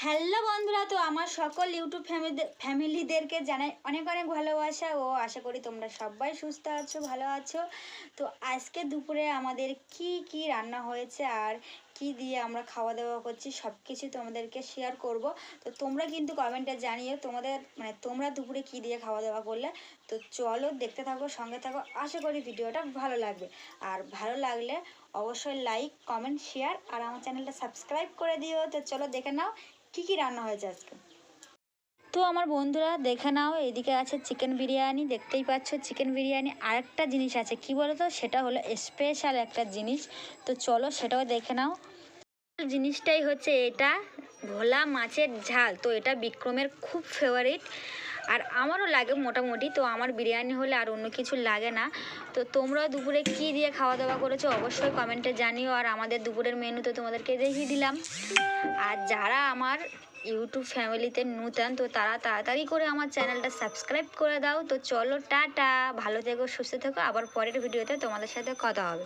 Hello বন্ধুরা, তো আমার সকল ইউটিউব ফ্যামিলি ফ্যামিলিদেরকে জানাই অনেক অনেক ভালোবাসা ও আশা করি তোমরা সবাই সুস্থ আছো, ভালো আছো। তো আজকে দুপুরে আমাদের কি কি রান্না হয়েছে আর কি দিয়ে আমরা খাওয়া দাওয়া করছি সব কিছু তোমাদেরকে শেয়ার করব। তো তোমরা কিন্তু কমেন্টে জানিও তোমাদের মানে তোমরা দুপুরে কি দিয়ে খাওয়া দাওয়া করলে। তো চলো দেখতে থাকো, সঙ্গে থাকো। আশা করি ভিডিওটা ভালো লাগবে। আর ভালো লাগলে অবশ্যই লাইক কমেন্ট শেয়ার আর আমার চ্যানেলটা সাবস্ক্রাইব করে দিও। তো চলো দেখে নাও কি কি রান্না হয়েছে আজকে। তো আমার বন্ধুরা, দেখে নাও, এদিকে আছে চিকেন বিরিয়ানি, দেখতেই পাচ্ছ চিকেন বিরিয়ানি। আরেকটা জিনিস আছে, কি বলো তো সেটা হলো স্পেশাল একটা জিনিস। তো চলো সেটাও দেখে নাও। জিনিসটাই হচ্ছে এটা, ভোলা মাছের ঝাল। তো এটা বিক্রমের খুব ফেভারিট আর আমারও লাগে মোটামুটি, তো আমার বিরিয়ানি হলে আর অন্য কিছু লাগে না। তো তোমরা দুপুরে কি দিয়ে খাওয়া দাওয়া করেছ অবশ্যই কমেন্টে জানিও। আর আমাদের দুপুরের মেনু তো তোমাদেরকে দেখিয়ে দিলাম। আর যারা আমার ইউটিউব ফ্যামিলিতে নূতন, তো তারা তাড়াতাড়ি করে আমার চ্যানেলটা সাবস্ক্রাইব করে দাও। তো চলো টাটা, ভালো থেকো, সুস্থ থেকো। আবার পরের ভিডিওতে তোমাদের সাথে কথা হবে।